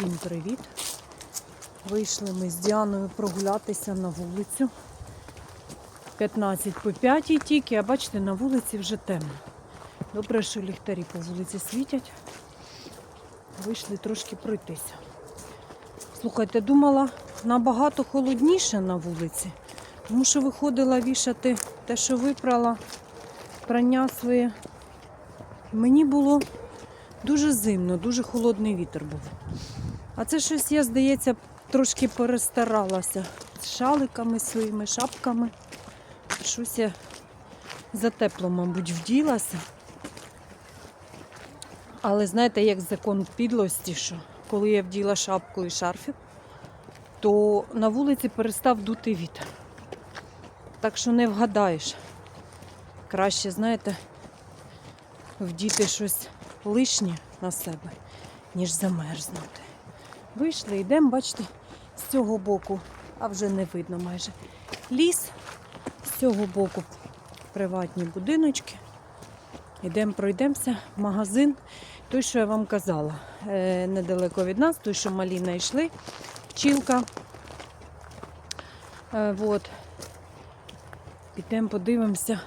Всім привіт! Вийшли ми з Діаною прогулятися на вулицю. 15 по 5 тільки, а бачите, на вулиці вже темно. Добре, що ліхтарі по вулиці світять. Вийшли трошки пройтися. Слухайте, думала, набагато холодніше на вулиці, тому що виходила вішати те, що випрала, прання своє. Мені було дуже зимно, дуже холодний вітер був. А це щось, я, здається, трошки перестаралася з шаликами своїми шапками. Щось я затепло, мабуть, вділася. Але знаєте, як закон підлості, що коли я вділа шапку і шарфік, то на вулиці перестав дути вітер. Так що не вгадаєш. Краще, знаєте, вдіти щось лишнє на себе, ніж замерзнути. Вийшли, йдемо, бачите, з цього боку, а вже не видно майже. Ліс, з цього боку приватні будиночки. Йдемо, пройдемося, магазин. Той, що я вам казала, е, недалеко від нас, той, що малі знайшли, пчілка. Е, Вот. Підемо подивимося,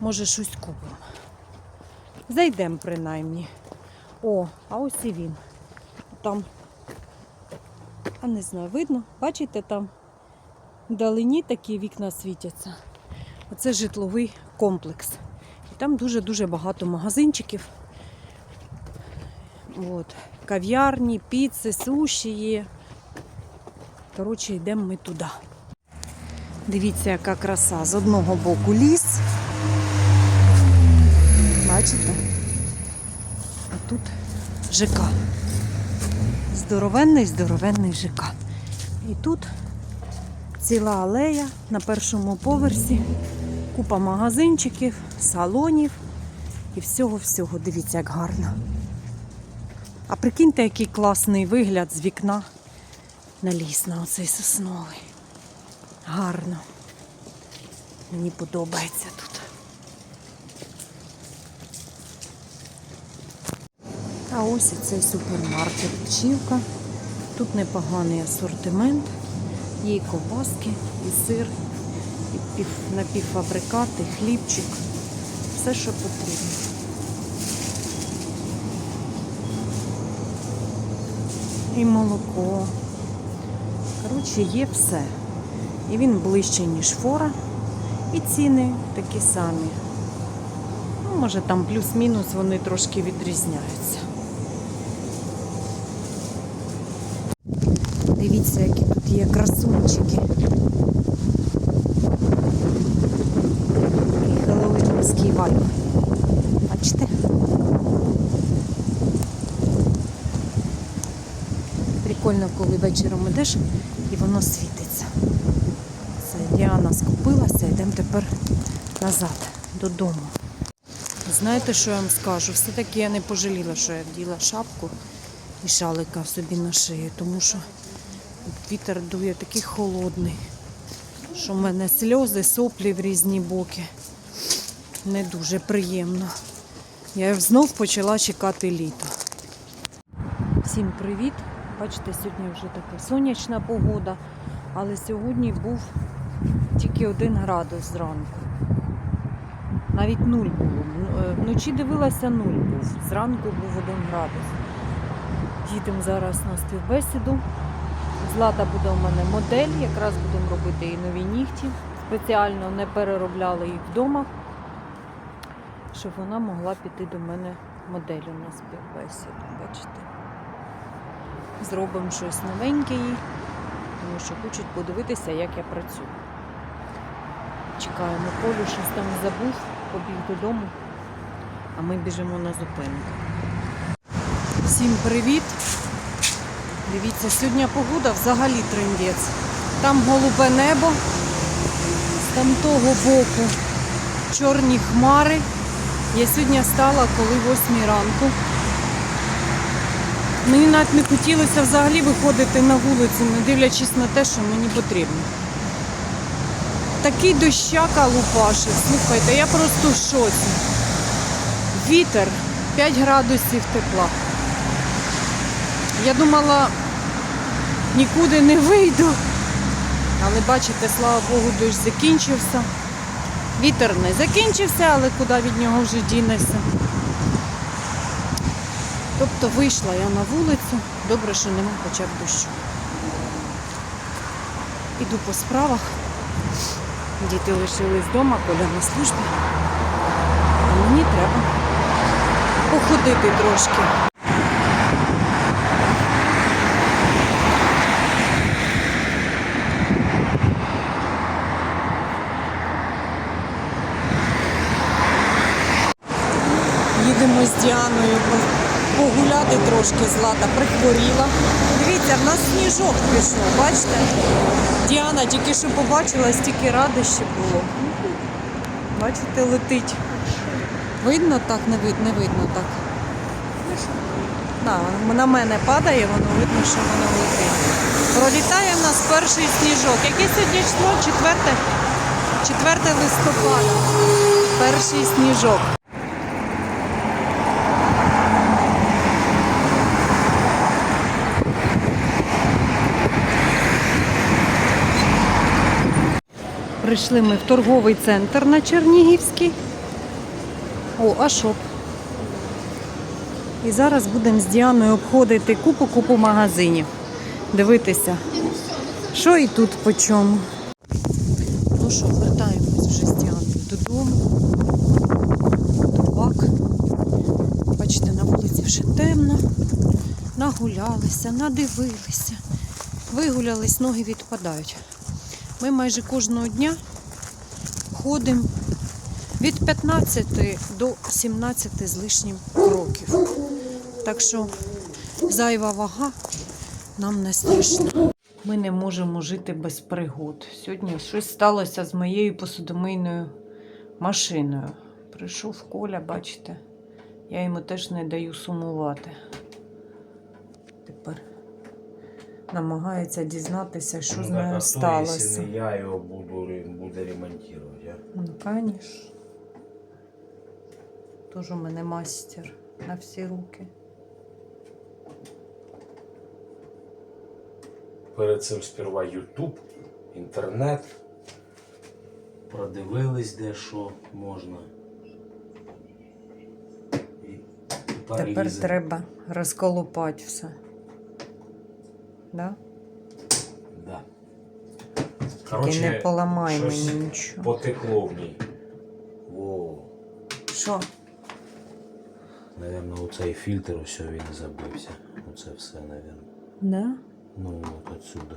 може щось купимо. Зайдемо принаймні. О, а ось і він. Там, а не знаю, видно, бачите, там вдалині такі вікна світяться. Оце житловий комплекс. І там дуже-дуже багато магазинчиків. От. Кав'ярні, піци, суші є. Коротше, йдемо ми туди. Дивіться, яка краса. З одного боку ліс. Бачите? А тут ЖК. Здоровенний, здоровенний ЖК. І тут ціла алея на першому поверсі, купа магазинчиків, салонів і всього-всього. Дивіться, як гарно. А прикиньте, який класний вигляд з вікна на ліс, на оцей сосновий. Гарно. Мені подобається тут. А ось і цей супермаркет Пчілка. Тут непоганий асортимент. Є і ковбаски, і сир, і пів, напівфабрикати, хлібчик. Все, що потрібно. І молоко. Коротше, є все. І він ближче, ніж фора. І ціни такі самі. Ну, може там плюс-мінус вони трошки відрізняються. Дивіться, які тут є красунчики. Такий хеллоуінський вайб. Бачите? Прикольно, коли вечором йдеш і воно світиться. Це Діана скупилася, йдемо тепер назад, додому. Знаєте, що я вам скажу? Все-таки я не пожаліла, що я вділа шапку і шалика собі на шию, тому що вітер дує такий холодний, що в мене сльози, соплі в різні боки. Не дуже приємно. Я знов почала чекати літо. Всім привіт! Бачите, сьогодні вже така сонячна погода, але сьогодні був тільки один градус зранку. Навіть нуль було. Е, Вночі дивилася нуль був. Зранку був один градус. Їдемо зараз на співбесіду. Злата буде у мене модель, якраз будемо робити і нові нігті. Спеціально не переробляли їх вдома, щоб вона могла піти до мене моделлю на співбесіду. Бачите? Зробимо щось новеньке їй, тому що хочуть подивитися, як я працюю. Чекаємо Колю, щось там забув, побіг додому, а ми біжимо на зупинку. Всім привіт! Дивіться, сьогодні погода взагалі трендець. Там голубе небо, з там того боку чорні хмари. Я сьогодні встала, коли 8 ранку. Мені навіть не хотілося взагалі виходити на вулицю, не дивлячись на те, що мені потрібно. Такий дощака лупашив, слухайте, я просто в шоці. Вітер 5 градусів тепла. Я думала, нікуди не вийду. Але бачите, слава Богу, дощ закінчився. Вітер не закінчився, але куди від нього вже дінешся. Тобто вийшла я на вулицю. Добре, що нема хоча б дощу. Іду по справах. Діти лишились вдома, Коля на службі. А мені треба походити трошки. Їдемо з Діаною по- погуляти трошки злата, прихворіла. Дивіться, в нас сніжок пішов, бачите? Діана тільки що побачила, стільки радощі було. Бачите, летить. Видно так, не видно, не видно так. Да, на мене падає, воно видно, що воно летить. Пролітає в нас перший сніжок. Яке сьогодні число? Четверте? Четверте листопада. Перший сніжок. Прийшли ми в торговий центр на Чернігівський. О, а Ашоп. І зараз будемо з Діаною обходити купу-купу магазинів. Дивитися, що і тут по чому. Ну що, вертаємось вже з Діаною додому. Тубак. Бачите, на вулиці вже темно. Нагулялися, надивилися. Вигулялись, ноги відпадають. Ми майже кожного дня ходимо від 15 до 17 з лишнім кроків. Так що зайва вага нам не страшна. Ми не можемо жити без пригод. Сьогодні щось сталося з моєю посудомийною машиною. Прийшов Коля, бачите, я йому теж не даю сумувати. Тепер намагається дізнатися, що з Ну, так, а нею хто, сталося. Якщо не я його буду, буде ремонтувати, а? Ну, конечно. Тоже у мене мастер на всі руки. Перед цим сперва YouTube, інтернет. Продивились де що можна. І Тепер треба розколупати все. Да? Да. Тільки не поламай щось мені нічого. Потекло в ній. Во. Що? Наверно, оцей фільтр ось він забився. Оце все, наверно. Да? Ну, от отсюда.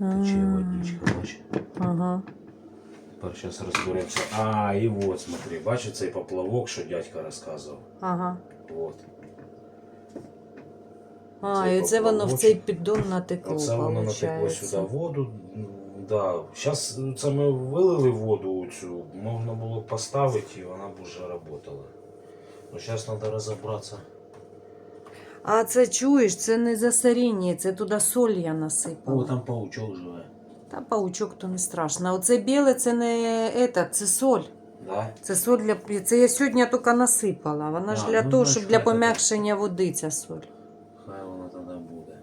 А, Тече водичка, бачиш? Ага. Тепер зараз розберемося. А, і от, смотри, бачиш цей поплавок, що дядька розказував. Ага. От. А, і це воно в цей піддон натекло. Оце воно натекло получається. сюди воду. Да. Зараз це ми вилили воду цю, можна було поставити і вона б вже працювала. Ну зараз треба розібратися. А це чуєш, це не засоріння, це туди соль я насипала. О, там паучок живе. Та паучок то не страшно. Оце біле це не ета, це соль. Да? Це соль для це я сьогодні тільки насипала. Вона ж А, для ну, того, значить, щоб для пом'якшення води ця соль. Хай вона тоді буде.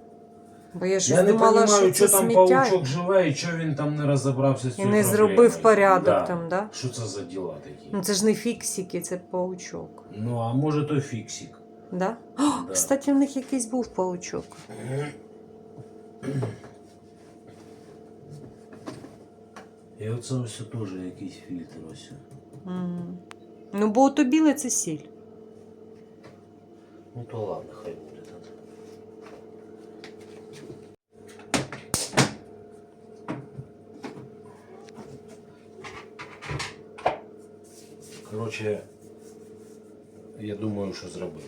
Бо я щось Я не думала, розумію, що що це там сміття паучок живе і що він там не розібрався з і цією не проблемою. зробив порядок Да. там, да? Що це за діла такі? Ну це ж не фіксики, це паучок. Ну, а може то фіксик. Да? О, Да. Кстати, в них якийсь був паучок. І оце ось теж якийсь фільтр ось. М. Ну, бо ото біле це сіль. Ну то ладно, хай буде тоді. Коротше, я думаю, що зробили.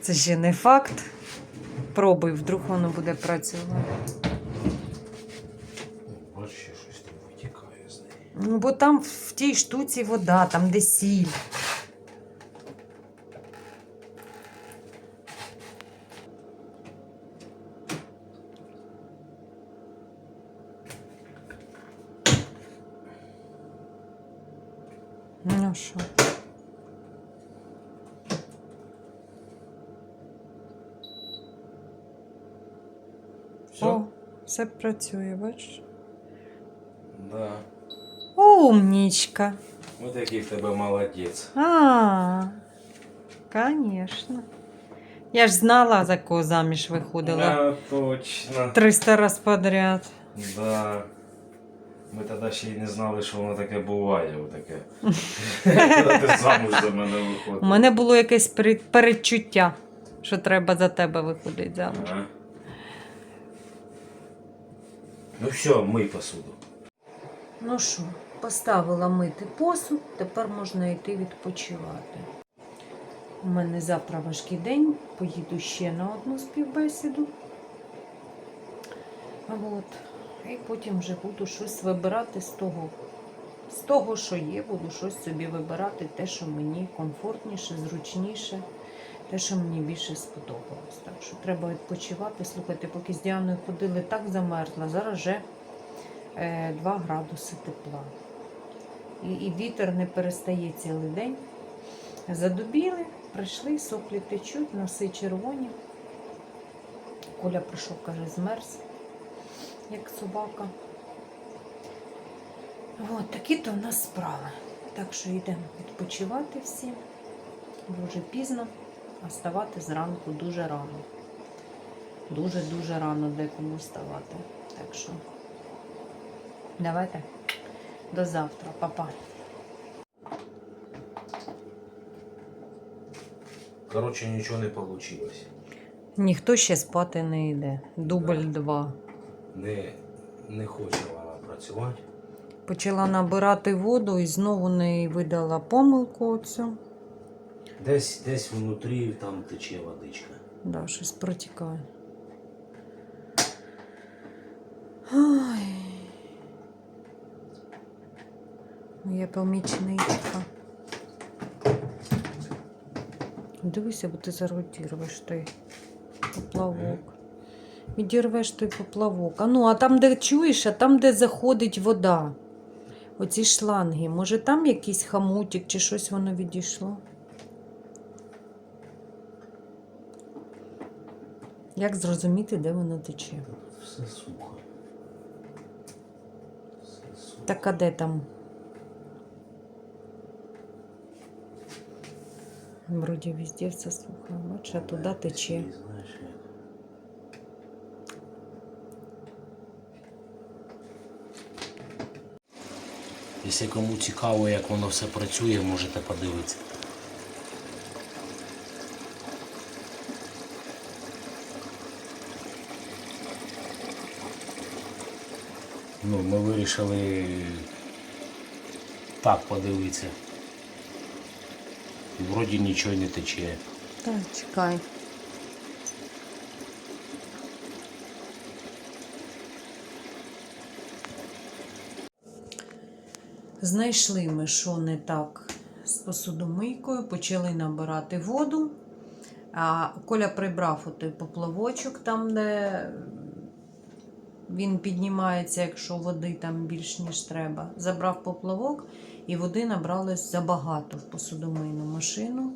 Це ще не факт. Пробуй, вдруг воно буде працювати. Бачиш, щось там витікає з неї. Ну, бо там в тій штуці вода, там де сіль. Ну що? Все? О, все працює, бачиш? Да. Умничка. Вот який в тебе молодець. А, конечно. Я ж знала, за кого заміж виходила. Да, точно. 300 раз подряд. Да. Ми тоді ще й не знали, що воно таке буває. Отаке. Коли ти замуж за мене У мене було якесь перед- передчуття, що треба за тебе виходити замуж. Ага. Ну все, мий посуду. Ну що, поставила мити посуд, тепер можна йти відпочивати. У мене завтра важкий день, поїду ще на одну співбесіду. От. І потім вже буду щось вибирати з того, з того, що є, буду щось собі вибирати, те, що мені комфортніше, зручніше, те, що мені більше сподобалось. Так що треба відпочивати. Слухайте, поки з Діаною ходили, так замерзла. Зараз вже е, 2 градуси тепла. І, і вітер не перестає цілий день. Задубіли, прийшли, соплі течуть, носи червоні. Коля прийшов, каже, змерз, як собака. От, такі-то в нас справи. Так що йдемо відпочивати всі. Дуже пізно, а вставати зранку дуже рано. Дуже-дуже рано декому вставати. Так що давайте до завтра, Па-па. Коротше, нічого не вийшло. Ніхто ще спати не йде. Дубль 2. Не, не хоче вона працювати. Почала набирати воду і знову не видала помилку оцю. Десь, десь внутрі там тече водичка. Да, щось протікає. Ой. Моя помічничка. Дивися, бо ти відірвеш той поплавок. Відірвеш той поплавок. А ну, а там, де чуєш, а там, де заходить вода. Оці шланги. Може там якийсь хамутик чи щось воно відійшло? Як зрозуміти, де воно тече? Все сухо. Все сухо. Так а де там? Вроді везде все сухо. Бачиш, а туди тече. І знаєш, як. Якщо кому цікаво, як воно все працює, можете подивитися. Ну, ми вирішили так подивитися. Вроді нічого не тече. Так, чекай. Знайшли ми, що не так з посудомийкою, почали набирати воду. А Коля прибрав отой поплавочок там, де він піднімається, якщо води там більш ніж треба. Забрав поплавок і води набралось забагато в посудомийну машину.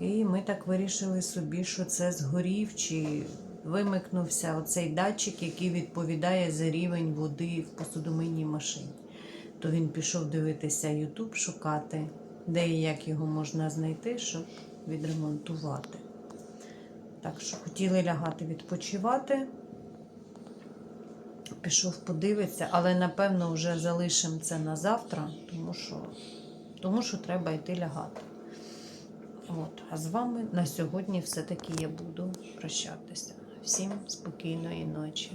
І ми так вирішили собі, що це згорів чи вимикнувся оцей датчик, який відповідає за рівень води в посудомийній машині. То він пішов дивитися YouTube, шукати, де і як його можна знайти, щоб відремонтувати. Так що хотіли лягати відпочивати. Пішов подивитися, але напевно вже залишимо це на завтра, тому що, тому що треба йти лягати. От. А з вами на сьогодні все-таки я буду прощатися. Всім спокійної ночі.